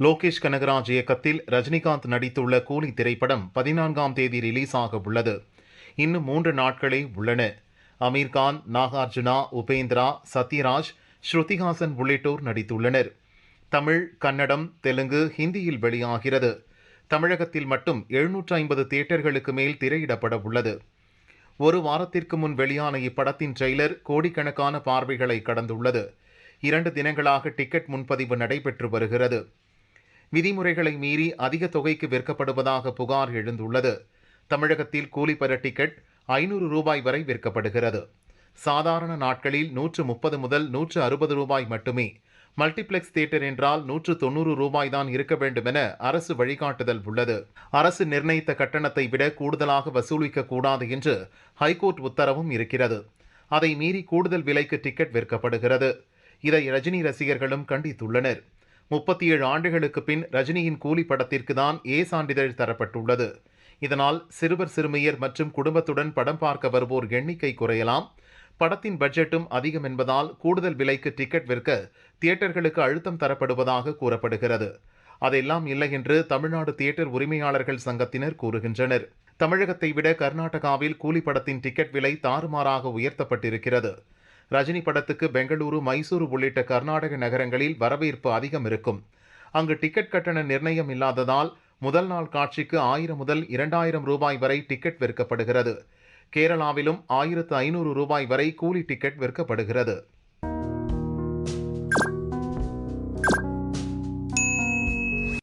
லோகேஷ் கனகராஜ் இயக்கத்தில் ரஜினிகாந்த் நடித்துள்ள கூலி திரைப்படம் பதினான்காம் தேதி ரிலீஸ் ஆக உள்ளது. இன்னும் மூன்று நாட்களே உள்ளன. அமீர்கான் நாகார்ஜுனா உபேந்திரா சத்யராஜ் ஸ்ருதிஹாசன் உள்ளிட்டோர் நடித்துள்ளனர். தமிழ் கன்னடம் தெலுங்கு ஹிந்தியில் வெளியாகிறது. தமிழகத்தில் மட்டும் எழுநூற்று ஐம்பது தியேட்டர்களுக்கு மேல் திரையிடப்பட உள்ளது. ஒரு வாரத்திற்கு முன் வெளியான இப்படத்தின் ட்ரெய்லர் கோடிக்கணக்கான பார்வைகளை கடந்துள்ளது. இரண்டு தினங்களாக டிக்கெட் முன்பதிவு நடைபெற்று வருகிறது. விதிமுறைகளை மீறி அதிக தொகைக்கு விற்கப்படுவதாக புகார் எழுந்துள்ளது. தமிழகத்தில் கூலி பெற டிக்கெட் ஐநூறு ரூபாய் வரை விற்கப்படுகிறது. சாதாரண நாட்களில் நூற்று முப்பது முதல் நூற்று அறுபது ரூபாய் மட்டுமே. மல்டிப்ளெக்ஸ் தியேட்டர் என்றால் நூற்று தொண்ணூறு ரூபாய் தான் இருக்க வேண்டும் என அரசு வழிகாட்டுதல் உள்ளது. அரசு நிர்ணயித்த கட்டணத்தை விட கூடுதலாக வசூலிக்க கூடாது என்று ஹைகோர்ட் உத்தரவும் இருக்கிறது. அதை மீறி கூடுதல் விலைக்கு டிக்கெட் விற்கப்படுகிறது. இதை ரஜினி ரசிகர்களும் கண்டித்துள்ளனர். முப்பத்தி ஏழு ஆண்டுகளுக்கு பின் ரஜினியின் கூலி படத்திற்கு தான் ஏ சான்றிதழ் தரப்பட்டுள்ளது. இதனால் சிறுவர் சிறுமியர் மற்றும் குடும்பத்துடன் படம் பார்க்க வருவோர் எண்ணிக்கை குறையலாம். படத்தின் பட்ஜெட்டும் அதிகம் என்பதால் கூடுதல் விலைக்கு டிக்கெட் விற்க தியேட்டர்களுக்கு அழுத்தம் தரப்படுவதாக கூறப்படுகிறது. அதெல்லாம் இல்லை என்று தமிழ்நாடு தியேட்டர் உரிமையாளர்கள் சங்கத்தினர் கூறுகின்றனர். தமிழகத்தை விட கர்நாடகாவில் கூலி படத்தின் டிக்கெட் விலை தாறுமாறாக உயர்த்தப்பட்டிருக்கிறது. ரஜினி படத்துக்கு பெங்களூரு மைசூரு உள்ளிட்ட கர்நாடக நகரங்களில் வரவேற்பு அதிகம் இருக்கும். அங்கு டிக்கெட் கட்டண நிர்ணயம் இல்லாததால் முதல் நாள் காட்சிக்கு ஆயிரம் முதல் இரண்டாயிரம் ரூபாய் வரை டிக்கெட் விற்கப்படுகிறது. கேரளாவிலும் ஆயிரத்து ஐநூறு ரூபாய் வரை கூலி டிக்கெட் விற்கப்படுகிறது.